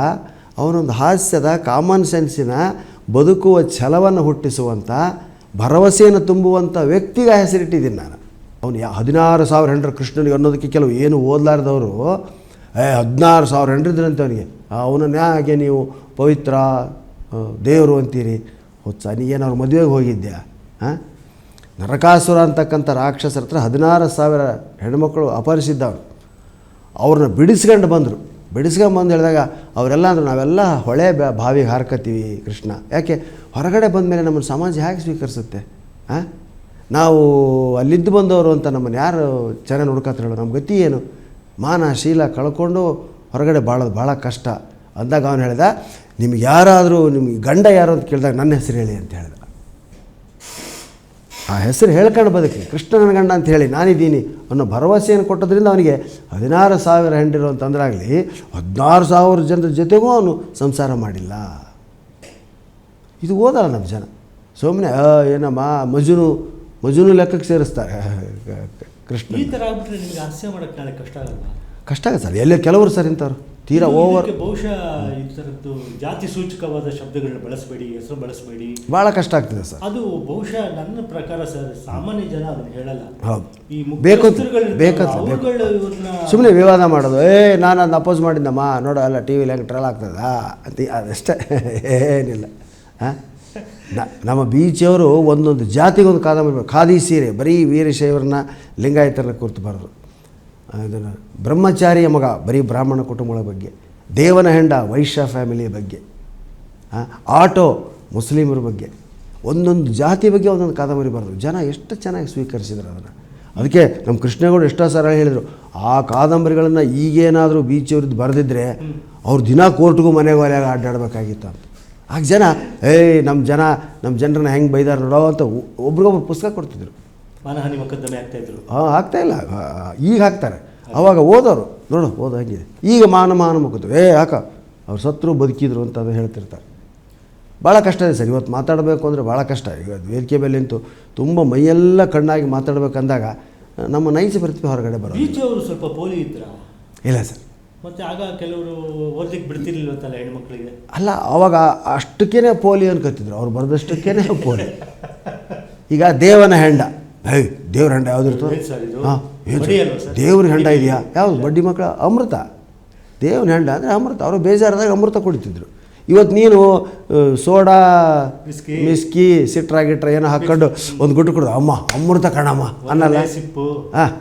ಅವನೊಂದು ಹಾಸ್ಯದ ಕಾಮನ್ ಸೆನ್ಸಿನ ಬದುಕುವ ಛಲವನ್ನು ಹುಟ್ಟಿಸುವಂಥ ಭರವಸೆಯನ್ನು ತುಂಬುವಂಥ ವ್ಯಕ್ತಿಗೆ ಹೆಸರಿಟ್ಟಿದ್ದೀನಿ ನಾನು. ಅವನು ಯಾ ಹದಿನಾರು ಸಾವಿರ ಹೆಂಡ್ರ ಕೃಷ್ಣನಿಗೆ ಅನ್ನೋದಕ್ಕೆ ಕೆಲವು ಏನು ಓದಲಾರ್ದವರು, ಏ, ಹದಿನಾರು ಸಾವಿರ ಹೆಂಡ್ರಿದ್ರಂತೆ ಅವನಿಗೆ. ಅವನನ್ನು ಯಾಕೆ ನೀವು ಪವಿತ್ರ ದೇವರು ಅಂತೀರಿ. ಹೊತ್ಸ ನೀಗೇನು ಅವ್ರ ಮದುವೆಗೆ ಹೋಗಿದ್ದೆ ಹಾಂ ನರಕಾಸುರ ಅಂತಕ್ಕಂಥ ರಾಕ್ಷಸರ ಹತ್ರ ಹದಿನಾರು ಸಾವಿರ ಹೆಣ್ಮಕ್ಳು ಅಪಹರಿಸಿದ್ದವನು. ಅವ್ರನ್ನ ಬಿಡಿಸ್ಕೊಂಡು ಬಂದರು. ಬಿಡಿಸ್ಕೊಂಡು ಬಂದು ಹೇಳಿದಾಗ ಅವರೆಲ್ಲ ಅಂದ್ರೆ ನಾವೆಲ್ಲ ಹೊಳೆ ಬ- ಬಾವಿಗೆ ಹಾರ್ಕತ್ತೀವಿ ಕೃಷ್ಣ. ಯಾಕೆ? ಹೊರಗಡೆ ಬಂದ ಮೇಲೆ ನಮ್ಮನ್ನು ಸಮಾಜ ಹೇಗೆ ಸ್ವೀಕರಿಸುತ್ತೆ? ಹಾಂ ನಾವು ಅಲ್ಲಿದ್ದು ಬಂದವರು ಅಂತ ನಮ್ಮನ್ನು ಯಾರು ಚೆನ್ನಾಗಿ ಹೇಳೋ ನಮ್ಮ ಗತಿ ಏನು? ಮಾನ, ಶೀಲ ಕಳ್ಕೊಂಡು ಹೊರಗಡೆ ಬಾಳೋದು ಭಾಳ ಕಷ್ಟ. ಅಂದಾಗ ಅವನು ಹೇಳಿದ, ನಿಮ್ಗೆ ಯಾರಾದರೂ ನಿಮ್ಗೆ ಗಂಡ ಯಾರು ಅಂತ ಕೇಳಿದಾಗ ನನ್ನ ಹೆಸರು ಹೇಳಿ ಅಂತ ಹೇಳ್ದ. ಆ ಹೆಸರು ಹೇಳ್ಕೊಂಡು ಬದುಕಿ ಕೃಷ್ಣನ ಗಂಡ ಅಂತ ಹೇಳಿ ನಾನಿದ್ದೀನಿ ಅನ್ನೋ ಭರವಸೆಯನ್ನು ಕೊಟ್ಟದ್ರಿಂದ ಅವನಿಗೆ ಹದಿನಾರು ಸಾವಿರ ಹೆಂಡಿರು ಅಂತಂದ್ರಾಗಲಿ ಹದಿನಾರು ಸಾವಿರ ಜನರ ಜೊತೆಗೂ ಅವನು ಸಂಸಾರ ಮಾಡಿಲ್ಲ. ಇದು ಓದಲ್ಲ ನಮ್ಮ ಜನ. ಸುಮ್ಮನೆ ಏನಮ್ಮ, ಮಜುನು ಮಜುನು ಲೆಕ್ಕಕ್ಕೆ ಸೇರಿಸ್ತಾರೆ. ಕೃಷ್ಣ ಈ ಥರ ಆಗ್ಬಿಟ್ರೆ ನಿಮ್ಗೆ ಹಾಸ್ಯ ಮಾಡಕ್ಕೆ ನಾಳೆ ಕಷ್ಟ ಆಗಲ್ಲ ಕಷ್ಟ ಆಗುತ್ತೆ ಸರ್. ಎಲ್ಲ ಕೆಲವರು ಸರ್ ಇಂಥವ್ರು. ತೀರಾ ಓವರ್ ಬಹುಶಃ ಈ ಥರದ್ದು ಜಾತಿ ಸೂಚಕವಾದ ಶಬ್ದಗಳನ್ನ ಬಳಸಬೇಡಿ ಹೆಸರು ಬಳಸಬೇಡಿ. ಭಾಳ ಕಷ್ಟ ಆಗ್ತದೆ ಸರ್. ಅದು ಬಹುಶಃ ನನ್ನ ಪ್ರಕಾರ ಸರ್ ಸಾಮಾನ್ಯ ಜನ ಅದನ್ನ ಹೇಳಲ್ಲ. ಹೌದು. ಈ ಬೇಕು ಸುಮ್ಮನೆ ವಿವಾದ ಮಾಡೋದು. ಏ ನಾನು ಅದನ್ನ ಅಪೋಸ್ ಮಾಡಿದ್ದಮ್ಮ ನೋಡೋ ಅಲ್ಲ ಟಿ ವಿಲಿ ಹೆಂಗೆ ಟ್ರಲ್ ಆಗ್ತದಾ? ಅಂತ ಅದಷ್ಟೇ. ಏನಿಲ್ಲ. ಹಾಂ? ನಮ್ಮ ಬೀಚಿಯವರು ಒಂದೊಂದು ಜಾತಿಗೊಂದು ಕಾದಂಬರಿ ಬರೆದ್ರು. ಖಾದಿ ಸೀರೆ, ಬರೀ ವೀರಶೈವರನ್ನ ಲಿಂಗಾಯತರನ್ನ ಕುರಿತು ಬರೆದು. ಅದನ್ನು ಬ್ರಹ್ಮಚಾರಿಯ ಮಗ, ಬರೀ ಬ್ರಾಹ್ಮಣ ಕುಟುಂಬಗಳ ಬಗ್ಗೆ, ದೇವನ ಹೆಂಡ, ವೈಶ್ಯ ಫ್ಯಾಮಿಲಿಯ ಬಗ್ಗೆ ಆಟೋ ಮುಸ್ಲಿಮರ ಬಗ್ಗೆ, ಒಂದೊಂದು ಜಾತಿ ಬಗ್ಗೆ ಒಂದೊಂದು ಕಾದಂಬರಿ ಬರೆದು. ಜನ ಎಷ್ಟು ಚೆನ್ನಾಗಿ ಸ್ವೀಕರಿಸಿದ್ರು ಅದನ್ನು. ಅದಕ್ಕೆ ನಮ್ಮ ಕೃಷ್ಣೇಗೌಡ ಎಷ್ಟೋ ಸರ ಹೇಳಿದರು, ಆ ಕಾದಂಬರಿಗಳನ್ನು ಈಗೇನಾದರೂ ಬೀಚಿಯವ್ರದ್ದು ಬರೆದಿದ್ರೆ, ಅವ್ರು ದಿನ ಕೋರ್ಟ್ಗೂ ಮನೆಗೆ ಒಲೆಯಾಗ ಅಡ್ಡಾಡಬೇಕಾಗಿತ್ತು ಅಂತ. ಆಗ ಜನ ಏಯ್ ನಮ್ಮ ಜನ ನಮ್ಮ ಜನರನ್ನ ಹೆಂಗೆ ಬೈದಾರ ನೋಡೋ ಅಂತ ಒಬ್ರಿಗೊಬ್ರು ಪುಸ್ತಕ ಕೊಡ್ತಿದ್ರು. ಮಾನಹಾನಿ ಮೊಕದ್ದಮೆ ಆಗ್ತಾ ಇದ್ರು. ಹಾಂ ಆಗ್ತಾಯಿಲ್ಲ ಈಗ ಹಾಕ್ತಾರೆ. ಅವಾಗ ಓದೋರು ನೋಡು ಓದೋ ಹಂಗಿದೆ ಈಗ ಮಾನ ಮಾನ ಮೊಕದ್ದು ಏ ಯಾಕ ಅವ್ರು ಸತ್ರು ಬದುಕಿದ್ರು ಅಂತ ಅದು ಹೇಳ್ತಿರ್ತಾರೆ. ಭಾಳ ಕಷ್ಟ ಇದೆ ಸರ್. ಇವತ್ತು ಮಾತಾಡಬೇಕು ಅಂದರೆ ಭಾಳ ಕಷ್ಟ. ಈಗ ವೇದಿಕೆ ಮೇಲೆ ನಿಂತು ತುಂಬ ಮೈಯೆಲ್ಲ ಕಣ್ಣಾಗಿ ಮಾತಾಡಬೇಕಂದಾಗ ನಮ್ಮ ನೈಜ ಪ್ರತಿಭೆ ಹೊರಗಡೆ ಬರೋದು ಅವರು ಸ್ವಲ್ಪ ಪೋಲಿ ಇದ್ರ? ಇಲ್ಲ ಸರ್. ಮತ್ತೆ ಆಗ ಕೆಲವರು ಓದ್ಲಿಕ್ಕೆ ಬಿಡ್ತಿರ್ಲಿಲ್ವಂತಲ್ಲ ಹೆಣ್ಮಕ್ಳಿಗೆ? ಅಲ್ಲ ಅವಾಗ ಅಷ್ಟಕ್ಕೇ ಪೋಲಿ ಅನ್ಕೋತಿದ್ರು ಅವ್ರು ಬರೆದಷ್ಟಕ್ಕೇನೆ ಪೋಲಿ ಈಗ ದೇವನ ಹೆಂಡ. ಹೇ ದೇವ್ರ ಹೆಂಡ ಇದು? ಹಾಂ? ದೇವ್ರ ಹೆಂಡ ಇದೆಯಾ? ಯಾವುದು? ಬಡ್ಡಿ ಮಕ್ಕಳ ಅಮೃತ. ದೇವನ ಹೆಂಡ ಅಂದರೆ ಅಮೃತ. ಅವರು ಬೇಜಾರಾದಾಗ ಅಮೃತ ಕುಡಿತಿದ್ರು. ಇವತ್ತು ನೀನು ಸೋಡಾ ವಿಸ್ಕಿ. ಮಿಸ್ಕಿ ಸಿಟ್ರಾಗಿಟ್ರ ಏನೋ ಹಾಕ್ಕೊಂಡು ಒಂದು ಗುಟ್ಟು ಕುಡ್ದು ಅಮ್ಮ ಅಮೃತ ಕಣಮ್ಮ ಅನ್ನಲ್ಲ? ಹಾಂ.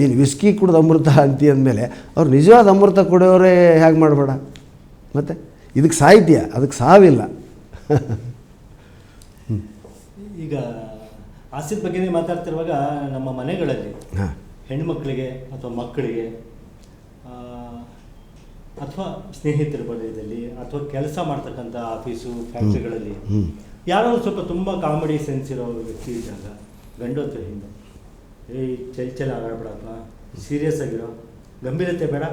ನೀನು ವಿಸ್ಕಿ ಕುಡ್ದು ಅಮೃತ ಅಂತಿ ಅಂದಮೇಲೆ ಅವ್ರು ನಿಜವಾದ ಅಮೃತ ಕುಡಿಯೋರೇ ಹೇಗೆ ಮಾಡಬೇಡ? ಮತ್ತೆ? ಇದಕ್ಕೆ ಸಾಹಿತ್ಯ ಅದಕ್ಕೆ ಸಾವಿಲ್ಲ. ಈಗ ಆಸಿದ ಬಗ್ಗೆನೇ ಮಾತಾಡ್ತಿರುವಾಗ ನಮ್ಮ ಮನೆಗಳಲ್ಲಿ ಹಾಂ. ಹೆಣ್ಮಕ್ಳಿಗೆ ಅಥವಾ ಮಕ್ಕಳಿಗೆ ಅಥವಾ ಸ್ನೇಹಿತರ ವಲಯದಲ್ಲಿ ಅಥವಾ ಕೆಲಸ ಮಾಡ್ತಕ್ಕಂಥ ಆಫೀಸು ಫ್ಯಾಕ್ಟ್ರಿಗಳಲ್ಲಿ ಯಾರೋ ಸ್ವಲ್ಪ ತುಂಬ ಕಾಮಿಡಿ ಸೆನ್ಸ್ ಇರೋ ವ್ಯಕ್ತಿ ಇದ್ದಾಗ ಗಂಡು ಹತ್ರ ಹಿಂದೆ ಏಯ್ ಚಲ್ ಚಲ್ ಆಗಾಡ್ಬೇಡಪ್ಪ ಸೀರಿಯಸ್ ಆಗಿರೋ ಗಂಭೀರತೆ ಬೇಡ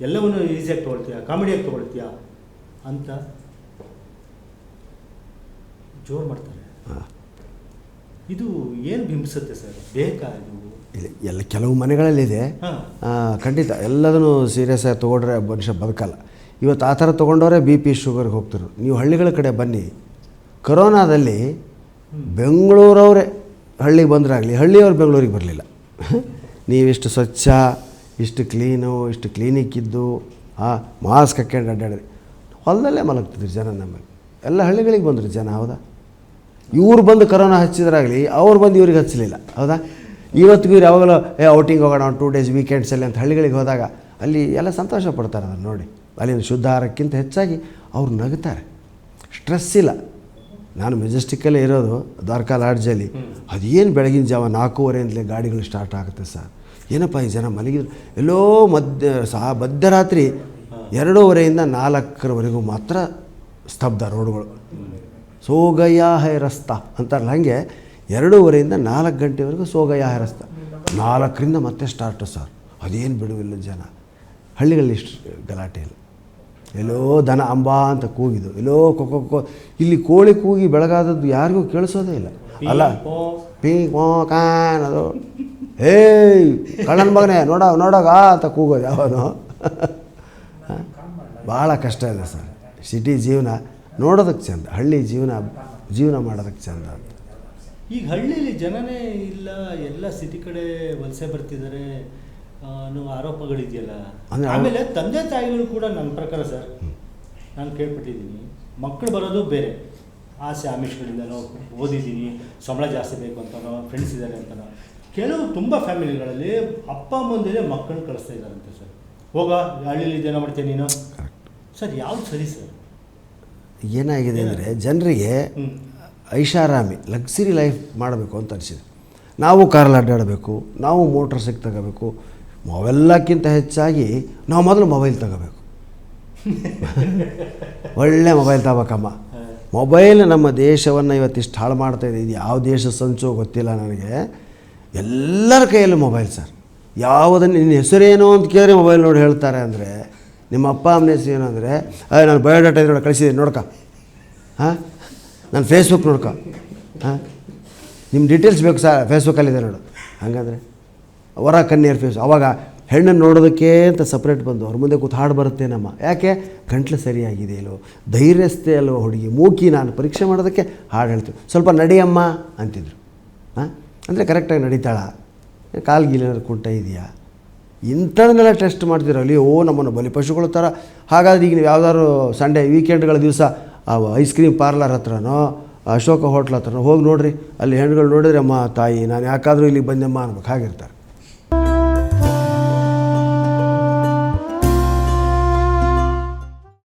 ಎಲ್ಲವನ್ನೂ ಈಸಿಯಾಗಿ ತೊಗೊಳ್ತೀಯ ಕಾಮಿಡಿಯಾಗಿ ತೊಗೊಳ್ತೀಯ? ಅಂತ ಜೋರು ಮಾಡ್ತಾರೆ. ಇದು ಏನು ಬಿಂಬಿಸುತ್ತೆ ಸರ್? ಬೇಕಾ ಇದು? ಇಲ್ಲ ಎಲ್ಲ ಕೆಲವು ಮನೆಗಳಲ್ಲಿದೆ. ಖಂಡಿತ ಎಲ್ಲದನ್ನು ಸೀರಿಯಸ್ ಆಗಿ ತೊಗೊಂಡ್ರೆ ಮನುಷ್ಯ ಬದುಕಲ್ಲ. ಇವತ್ತು ಆ ಥರ ತೊಗೊಂಡವರೇ ಬಿ ಪಿ ಶುಗರ್ಗೆ ಹೋಗ್ತಿರು. ನೀವು ಹಳ್ಳಿಗಳ ಕಡೆ ಬನ್ನಿ. ಕೊರೋನಾದಲ್ಲಿ ಬೆಂಗಳೂರವರೇ ಹಳ್ಳಿಗೆ ಬಂದರಾಗಲಿ ಹಳ್ಳಿಯವ್ರು ಬೆಂಗಳೂರಿಗೆ ಬರಲಿಲ್ಲ. <laughs> ನೀವಿಷ್ಟು ಸ್ವಚ್ಛ ಇಷ್ಟು ಕ್ಲೀನು ಇಷ್ಟು ಕ್ಲೀನಿಕ್ ಇದ್ದು ಹಾಂ ಮಾಸ್ಕ್ ಹಾಕ್ಕೊಂಡು ಅಡ್ಡಾಡಿದ್ರಿ ಹೊಲದಲ್ಲೇ ಮಲಗ್ತಿದ್ರು ಜನ ನಮಗೆ ಎಲ್ಲ ಹಳ್ಳಿಗಳಿಗೆ ಬಂದರು ಜನ ಹೌದಾ? ಇವ್ರು ಬಂದು ಕರೋನಾ ಹಚ್ಚಿದ್ರಾಗಲಿ ಅವ್ರು ಬಂದು ಇವ್ರಿಗೆ ಹಚ್ಚಲಿಲ್ಲ ಹೌದಾ? ಇವತ್ತಿಗೂ ಯಾವಾಗಲೂ, ಏ ಔಟಿಂಗ್ ಹೋಗೋಣ, ಒಂದು ಟೂ ಡೇಸ್ ವೀಕೆಂಡ್ಸಲ್ಲಿ ಅಂತ ಹಳ್ಳಿಗಳಿಗೆ ಹೋದಾಗ ಅಲ್ಲಿ ಎಲ್ಲ ಸಂತೋಷ ಪಡ್ತಾರೆ ಅದನ್ನು ನೋಡಿ. ಅಲ್ಲಿನ ಶುದ್ಧ ಆಹಾರಕ್ಕಿಂತ ಹೆಚ್ಚಾಗಿ ಅವ್ರು ನಗುತ್ತಾರೆ ಸ್ಟ್ರೆಸ್ ಇಲ್ಲ. ನಾನು ಮೆಜೆಸ್ಟಿಕ್ಕಲ್ಲೇ ಇರೋದು, ದ್ವಾರಕಾ ಲಾಡ್ಜಲ್ಲಿ ಅದೇನು ಬೆಳಗಿನ ಜಾವ ನಾಲ್ಕೂವರೆಯಿಂದಲೇ ಗಾಡಿಗಳು ಸ್ಟಾರ್ಟ್ ಆಗುತ್ತೆ ಸರ್. ಏನಪ್ಪ ಈ ಜನ ಮಲಗಿದ್ರು? ಎಲ್ಲೋ ಮಧ್ಯ, ಸಹ ಮಧ್ಯರಾತ್ರಿ ಎರಡೂವರೆಯಿಂದ ನಾಲ್ಕರವರೆಗೂ ಮಾತ್ರ ಸ್ತಬ್ಧ ರೋಡ್ಗಳು. ಸೋಗಯ್ಯ ಹೈ ರಸ್ತ ಅಂತಾರಲ್ಲ ಹಾಗೆ. ಎರಡೂವರೆಯಿಂದ ನಾಲ್ಕು ಗಂಟೆವರೆಗೂ ಸೋಗಯ ಹರಸ್ತ ರಸ್ತ ನಾಲ್ಕರಿಂದ ಮತ್ತೆ ಸ್ಟಾರ್ಟು ಸರ್. ಅದೇನು ಬಿಡುವಿಲ್ಲ ಜನ. ಹಳ್ಳಿಗಳಲ್ಲಿ ಇಷ್ಟು ಗಲಾಟೆ ಇಲ್ಲ. ಎಲ್ಲೋ ದನ ಅಂಬಾ ಅಂತ ಕೂಗಿದು ಎಲ್ಲೋ ಕೊಕ್ಕೊ ಕೊ ಇಲ್ಲಿ ಕೋಳಿ ಕೂಗಿ ಬೆಳಗಾದದ್ದು ಯಾರಿಗೂ ಕೇಳಿಸೋದೇ ಇಲ್ಲ. ಅಲ್ಲ ಪೀ, ಓ ಕಾನದು ಏಯ್ ಕಳ್ಳನ ಮಗನೇ ನೋಡ ನೋಡೋಗ ಅಂತ ಕೂಗೋದು ಯಾವನು. ಭಾಳ ಕಷ್ಟ ಇದೆ ಸರ್. ಸಿಟಿ ಜೀವನ ನೋಡೋದಕ್ಕೆ ಚಂದ ಹಳ್ಳಿ ಜೀವನ ಜೀವನ ಮಾಡೋದಕ್ಕೆ ಚಂದ ಅಂತ. ಈಗ ಹಳ್ಳಿಲಿ ಜನನೇ ಇಲ್ಲ ಎಲ್ಲ ಸಿಟಿ ಕಡೆ ವಲಸೆ ಬರ್ತಿದ್ದಾರೆ ಅನ್ನೋ ಆರೋಪಗಳಿದೆಯಲ್ಲ. ಆಮೇಲೆ ತಂದೆ ತಾಯಿಗಳು ಕೂಡ ನನ್ನ ಪ್ರಕಾರ ಸರ್ ನಾನು ಕೇಳ್ಪಟ್ಟಿದ್ದೀನಿ. ಮಕ್ಕಳು ಬರೋದು ಬೇರೆ. ಆಸೆ ಆಮಿಷಗಳಿಂದನೋ ಓದಿದ್ದೀನಿ ಸಂಬಳ ಜಾಸ್ತಿ ಬೇಕು ಅಂತನೋ ಫ್ರೆಂಡ್ಸ್ ಇದ್ದಾರೆ ಅಂತನೋ. ಕೆಲವು ತುಂಬ ಫ್ಯಾಮಿಲಿಗಳಲ್ಲಿ ಅಪ್ಪ ಅಮ್ಮಂದಿರೇ ಮಕ್ಕಳನ್ನ ಕಳಿಸ್ತಾ ಇದ್ದಾರಂತೆ ಸರ್. ಹೋಗ ಹಳ್ಳಿಲಿ ಜನ ಮಾಡ್ತೀನಿ ನೀನು? ಸರ್ ಯಾವ್ದು ಸರಿ ಸರ್? ಏನಾಗಿದೆ ಅಂದರೆ ಜನರಿಗೆ ಹ್ಞೂ ಐಷಾರಾಮಿ ಲಕ್ಸುರಿ ಲೈಫ್ ಮಾಡಬೇಕು ಅಂತ ಅನಿಸಿದೆ. ನಾವು ಕಾರಲ್ಲಿ ಅಡ್ಡಾಡಬೇಕು ನಾವು ಮೋಟ್ರ್ ಸೈಕ್ ತಗೋಬೇಕು ಅವೆಲ್ಲಕ್ಕಿಂತ ಹೆಚ್ಚಾಗಿ ನಾವು ಮೊದಲು ಮೊಬೈಲ್ ತಗೋಬೇಕು. <laughs> ಒಳ್ಳೆ ಮೊಬೈಲ್ ತಗೋಬೇಕಮ್ಮ. ಮೊಬೈಲ್ ನಮ್ಮ ದೇಶವನ್ನು ಇವತ್ತಿಷ್ಟು ಹಾಳು ಮಾಡ್ತಾ ಇದೆ. ಇದು ಯಾವ ದೇಶ ಸಂಚು ಗೊತ್ತಿಲ್ಲ ನನಗೆ. ಎಲ್ಲರ ಕೈಯಲ್ಲೂ ಮೊಬೈಲ್ ಸರ್ ಯಾವುದನ್ನು ನಿನ್ನ ಹೆಸರೇನು ಅಂತ ಕೇಳಿದ್ರೆ ಮೊಬೈಲ್ ನೋಡಿ ಹೇಳ್ತಾರೆ ಅಂದರೆ ನಿಮ್ಮ ಅಪ್ಪ ಅಮ್ಮನ ಹೆಸರು ಏನು ಅಂದರೆ ನಾನು ಬಯೋಡಾಟಾ ಇದ್ರೊಳಗೆ ಕಳಿಸಿದ್ದೀನಿ ನೋಡ್ಕ. ಹಾಂ? ನಾನು ಫೇಸ್ಬುಕ್ ನೋಡ್ಕೊ. ಹಾಂ? ನಿಮ್ಮ ಡೀಟೇಲ್ಸ್ ಬೇಕು ಸರ್ ಫೇಸ್ಬುಕ್ಕಲ್ಲಿದೆ ನೋಡು. ಹಾಗಾದ್ರೆ ವರ ಕನ್ಯರ್ ಫೇಸ್ ಅವಾಗ ಹೆಣ್ಣನ್ನು ನೋಡೋದಕ್ಕೆ ಅಂತ ಸಪ್ರೇಟ್ ಬಂದು ಅವ್ರ ಮುಂದೆ ಕೂತು ಹಾಡು ಬರುತ್ತೇನಮ್ಮ ಯಾಕೆ? ಗಂಟ್ಲು ಸರಿಯಾಗಿದೆ ಇಲ್ಲೋ ಧೈರ್ಯಸ್ಥೆ ಅಲ್ವೋ ಹುಡುಗಿ. ಮೂಕಿ ನಾನು ಪರೀಕ್ಷೆ ಮಾಡೋದಕ್ಕೆ ಹಾಡು ಹೇಳ್ತೀವಿ ಸ್ವಲ್ಪ ನಡಿಯಮ್ಮ ಅಂತಿದ್ರು. ಹಾಂ? ಅಂದರೆ ಕರೆಕ್ಟಾಗಿ ನಡೀತಾಳ. ಕಾಲು ಗೀಲೇನಾದ್ರು ಕುಂಟ ಇದೆಯಾ? ಇಂಥದನ್ನೆಲ್ಲ ಟೆಸ್ಟ್ ಮಾಡ್ತಿದ್ರು ಅಲ್ಲಿ. ಓ, ನಮ್ಮನ್ನು ಬಲಿಪಶುಗಳ ಥರ ಹಾಗಾದ್ರೆ ಈಗ ನೀವು ಯಾವ್ದಾದ್ರು ಸಂಡೇ ವೀಕೆಂಡ್ಗಳ ದಿವಸ ಆ ಐಸ್ ಕ್ರೀಮ್ ಪಾರ್ಲರ್ ಹತ್ರನೋ, ಅಶೋಕ ಹೋಟ್ಲ್ ಹತ್ರನೋ, ಹೋಗಿ ನೋಡ್ರಿ. ಅಲ್ಲಿ ಹೆಣ್ಗಳು ನೋಡಿದ್ರೆ, ಅಮ್ಮ, ತಾಯಿ, ನಾನು ಯಾಕಾದರೂ ಇಲ್ಲಿಗೆ ಬಂದೆಮ್ಮ ಅನ್ಬೇಕು. ಹಾಗಿರ್ತಾರೆ.